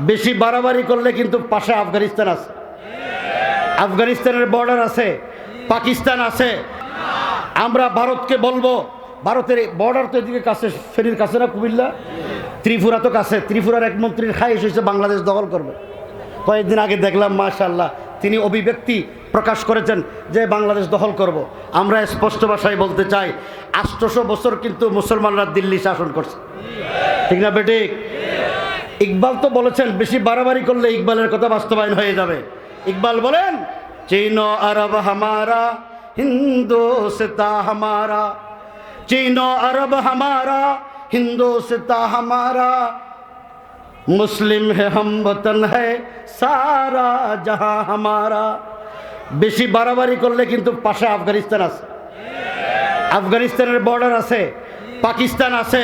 বেশি বাড়াবাড়ি করলে কিন্তু পাশে আফগানিস্তান আছে। আফগানিস্তানের বর্ডার আছে, পাকিস্তান আছে। আমরা ভারতকে বলব, ভারতের বর্ডার তো এদিকে কাছে ফেরির কাছে না কুমিল্লা? ত্রিপুরা তো কাছে। ত্রিপুরার এক মন্ত্রীর খাই এসেছে বাংলাদেশ দখল করবে। কয়েকদিন আগে দেখলাম মাশাল্লাহ তিনি অভিব্যক্তি প্রকাশ করেছেন যে বাংলাদেশ দখল করব। আমরা স্পষ্ট ভাষায় বলতে চাই আষ্টশো বছর কিন্তু মুসলমানরা দিল্লি শাসন করছে। ঠিক না বেটিক ইকবাল তো বলেছেন, বেশি বাড়াবাড়ি করলে ইকবালের কথা বাস্তবায়ন হয়ে যাবে। ইকবাল বলেন, চীন আরব হামারা, হিন্দু হিন্দুস্তা হামারা, চীন আরব হামারা, হিন্দু হিন্দুস্তা হামারা, মুসলিম হে হম বতন হে সারা জাহা হামারা। বেশি বাড়াবাড়ি করলে কিন্তু পাশে আফগানিস্তান আছে। আফগানিস্তানের বর্ডার আছে, পাকিস্তান আছে।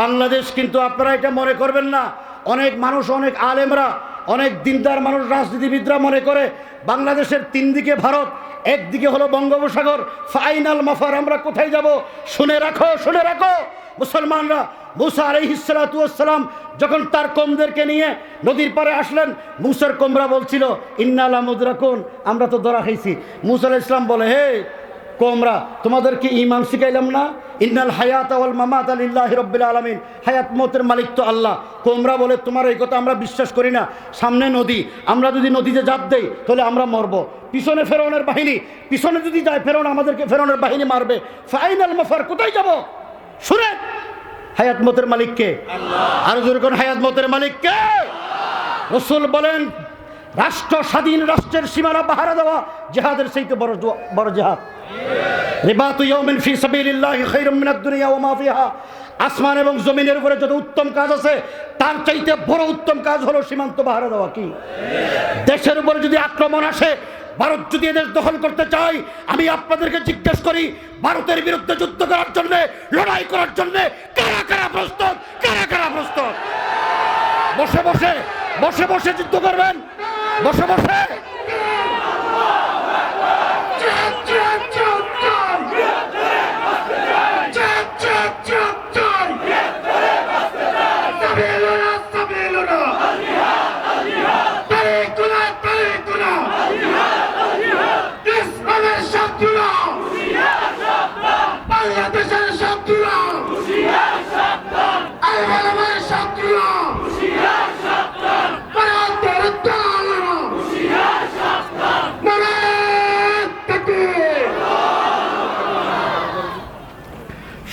বাংলাদেশ কিন্তু আপনারা এটা মনে করবেন না অনেক মানুষ, অনেক আলেমরা, অনেক দিনদার মানুষ, রাজনীতিবিদরা মনে করে বাংলাদেশের তিন দিকে ভারত একদিকে হলো বঙ্গোপসাগর। ফাইনাল মাফার, আমরা কোথায় যাব? শুনে রাখো শুনে রাখো। মুসলমানরা, মুসা আলহিসালাম যখন তার কমদেরকে নিয়ে নদীর পারে আসলেন, মুসার কোমরা বলছিল, ইন্নালা মুদ্রাকুন আমরা তো ধরা খাইছি। মুসা ইসলাম বলে, হে কোমরা তোমাদেরকে ইমান শিখাইলাম না? ইন্নাল হায়াত আওয়াল মামাত আলিল্লাহ রব্বিল আলমিন। হায়াত মতের মালিক তো আল্লাহ। কোমরা বলে তোমার এই কথা আমরা বিশ্বাস করি না। সামনে নদী আমরা যদি নদীতে জাপ দেই তাহলে আমরা মরব। পিছনে ফেরনের বাহিনী পিছনে যদি যায় ফেরন আমাদেরকে ফেরনের বাহিনী মারবে। ফাইনাল মফার কোথায় যাব? শুনে! হায়াত মতের মালিককে আরও জোর কোন হায়াত মতের মালিককে রসুল বলেন রাষ্ট্র স্বাধীন, রাষ্ট্রের সীমানা পাহারা দেওয়া, জেহাদের সেইতে বড় বড় জেহাদ। আসমান এবং জমিনের উপরে যত উত্তম কাজ আছে, তার চাইতে বড় উত্তম কাজ হলো সীমান্ত পাহারা দেওয়া কি? দেশের উপরে যদি আক্রমণ আসে, ভারত যদি এদেশ দখল করতে চায়, আমি আপনাদেরকে জিজ্ঞেস করি, ভারতের বিরুদ্ধে যুদ্ধ করার জন্য, লড়াই করার জন্য কারা কারা প্রস্তুত? কারা কারা প্রস্তুত? বসে বসে বসে বসে যুদ্ধ করবেন। বসে বসে। বাংলাদেশের শত্রুরা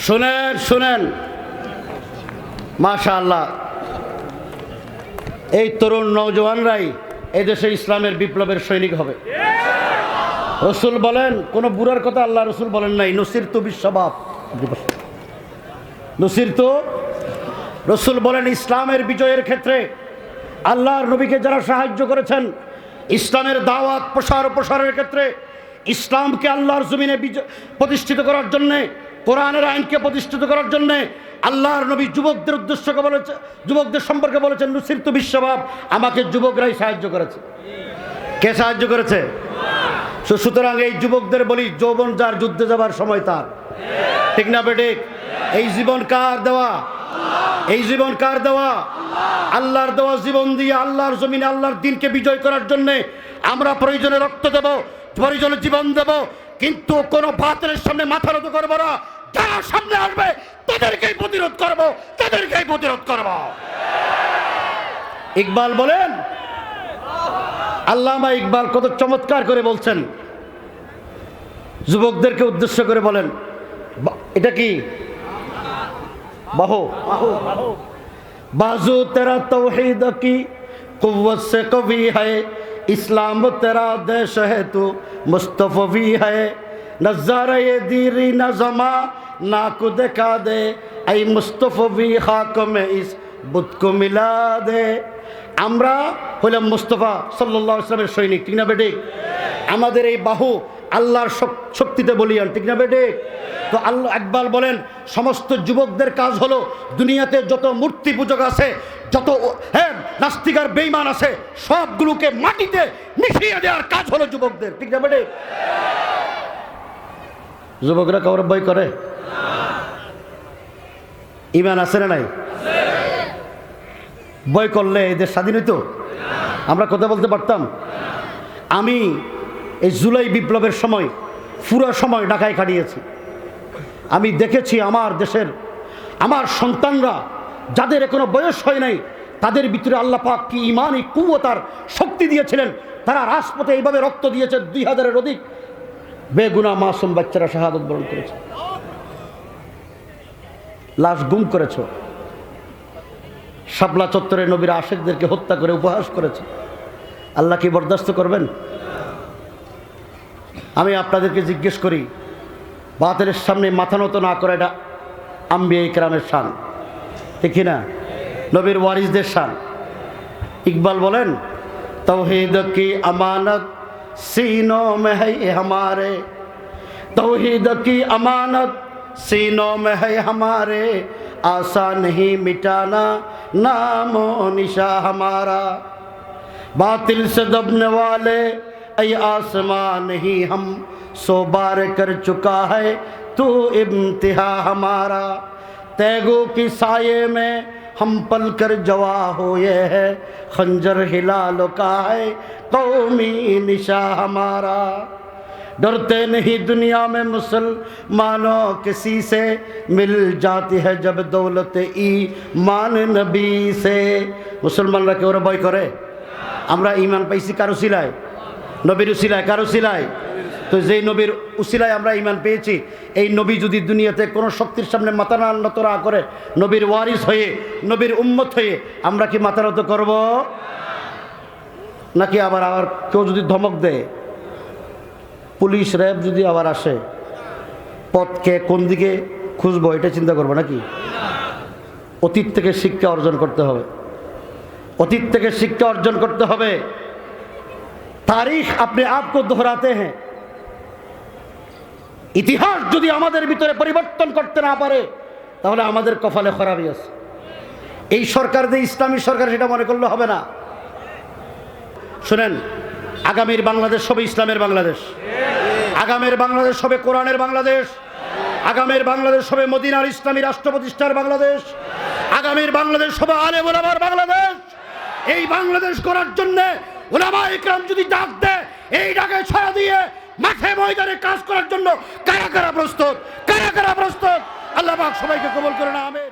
শুনেন, শোনেন। মাশা আল্লাহ এই তরুণ নৌজওয়ানরাই এদেশে ইসলামের বিপ্লবের সৈনিক হবে। রসুল বলেন, কোন বুড়ার কথা আল্লাহ রসুল বলেন নাই, নসির তো বিশ্ববাপ। নসির তো, রসুল বলেন, ইসলামের বিজয়ের ক্ষেত্রে আল্লাহর নবীকে যারা সাহায্য করেছেন, ইসলামের দাওয়াত, প্রসার, প্রসারের ক্ষেত্রে ইসলামকে আল্লাহর জমিনে প্রতিষ্ঠিত করার জন্যে কোরআনের আইনকে প্রতিষ্ঠিত করার জন্যে আল্লাহর নবী যুবকদের উদ্দেশ্যকে বলেছে, যুবকদের সম্পর্কে বলেছেন নুসির তো বিশ্বভাব আমাকে যুবকরাই সাহায্য করেছে। কে সাহায্য করেছে? সুতরাং এই যুবকদের বলি, যৌবন যার, যুদ্ধে যাবার সময় তার। ঠিক না বেটিক এই জীবন কার দেওয়া? এই জীবন কার দেওয়া? আল্লাহর দেওয়া জীবন দিয়ে আল্লাহর জমিনে আল্লাহর দিনকে বিজয় করার জন্যে আমরা প্রয়োজনে রক্ত দেব, প্রয়োজনে জীবন দেব, কিন্তু কোনো বাতিলের সামনে মাথা নত করব না। যারা সামনে আসবে, তাদেরকেই প্রতিরোধ করব, তাদেরকেই প্রতিরোধ করব। ইকবাল বলেন, আল্লামা ইকবাল কত চমৎকার করে বলছেন। যুবকদেরকে উদ্দেশ্য করে বলেন এটা কি? বাহু। বাজু তেরা তৌহিদ কি কুত সে কবি হয়, ইসলাম তেরা দেশ হে তু মুস্তফি ভি হয় নজার দিরি নজমা না কু দেখা দে এই মুস্তফবি হাকমে ইস বুধ মিলা দে আমরা হইলাম মুস্তফা সাল্লাহ ইসলামের সৈনিক, ঠিক না বেডিক আমাদের এই বাহু আল্লাহর শক্তিতে বলিয়ান, ঠিক না বেডিক তো আল্লাহ একবার বলেন, সমস্ত যুবকদের কাজ হলো দুনিয়াতে যত মূর্তি পূজক আছে, যত হ্যাঁ নাস্তিকার বেইমান আছে, সবগুলোকে মাটিতে মিশিয়ে দেওয়ার কাজ হলো যুবকদের, ঠিক না বেডিক যুবকরা কাউর ভয় করে? ইমান আছে না নাই? বই করলে এদের স্বাধীন হইতো? আমরা কথা বলতে পারতাম? আমি এই জুলাই বিপ্লবের সময়, পুরো সময় ঢাকায় কাটিয়েছি আমি দেখেছি আমার দেশের, আমার সন্তানরা, যাদের এখনও বয়স হয় নাই, তাদের ভিতরে আল্লাহ পাক কি ইমানই কুয়তার শক্তি দিয়েছিলেন? তারা রাজপথে এইভাবে রক্ত দিয়েছে, দুই হাজারের অধিক বেগুনা মাসুম বাচ্চারা শাহাদত বরণ করেছে। লাশ গুম করেছ। শাপলা চত্বরে নবীর আশেকদেরকে হত্যা করে উপহাস করেছে। আল্লাহ কি বরদাস্ত করবেন? আমি আপনাদেরকে জিজ্ঞেস করি, বাতিলের সামনে মাথা নত না করে এটা আম্বিয়া ইকরামের শান। ঠিক না নবীর ওয়ারিসদের শান। ইকবাল বলেন, তৌহিদ কি আমানত? সিনো মেহাই হমারে। তৌহিদ কি আমানত? सीनों में है हमारे, आशा नहीं मिटाना, नामो निशा हमारा। बातिल से दबने वाले ऐ आसमां नहीं हम, सो बार कर चुका है, तू इम्तिहा हमारा। तैगो की साये में हम पल कर जवा हुए है, खंजर हिलाल का है, कौमी निशा हमारा। डरते नहीं दुनिया में मुसलमानों किसी से मिल जाती है जब दौलत ई मान नबी से মুসলমানরা কেউ ওরা ভয় করে আমরা ইমান পাইছি কারো সিলায় নবীর উসিলায় কারো সিলায় তো যেই নবীর উসিলায় আমরা ইমান পেয়েছি এই নবী যদি দুনিয়াতে কোনো শক্তির সামনে মাথা না নত না করে নবীর ওয়ারিস হয়ে নবীর উম্মত হয়ে আমরা কি মাথা নত করব নাকি আবার আবার কেউ যদি ধমক দেয় পুলিশ র্যাব যদি আবার আসে, পথকে কোন দিকে খুঁজবো এটা চিন্তা করব নাকি? অতীত থেকে শিক্ষা অর্জন করতে হবে। অতীত থেকে শিক্ষা অর্জন করতে হবে। তারিখ আপনি আপকো দোহরাতে হ্যাঁ। ইতিহাস যদি আমাদের ভিতরে পরিবর্তন করতে না পারে, তাহলে আমাদের কপালে খরাবই আছে। এই সরকার যে ইসলামী সরকার, সেটা মনে করলে হবে না। শুনেন, আগামীর বাংলাদেশ হবে ইসলামের বাংলাদেশ। আগামের বাংলাদেশ হবে কোরআনের বাংলাদেশ। আগামের বাংলাদেশ হবে মদিনার ইসলামী রাষ্ট্র প্রতিষ্ঠার বাংলাদেশ। আগামীর বাংলাদেশ হবে আলে ওলামার বাংলাদেশ। এই বাংলাদেশ করার জন্য ওলামা ইকরাম যদি ডাক দেয়, এই ডাকে ছাড়া দিয়ে মাঠে ময়দানে কাজ করার জন্য কারা কারা প্রস্তুত? কারা কারা প্রস্তুত? আল্লাহ সবাইকে কবল করে না আমি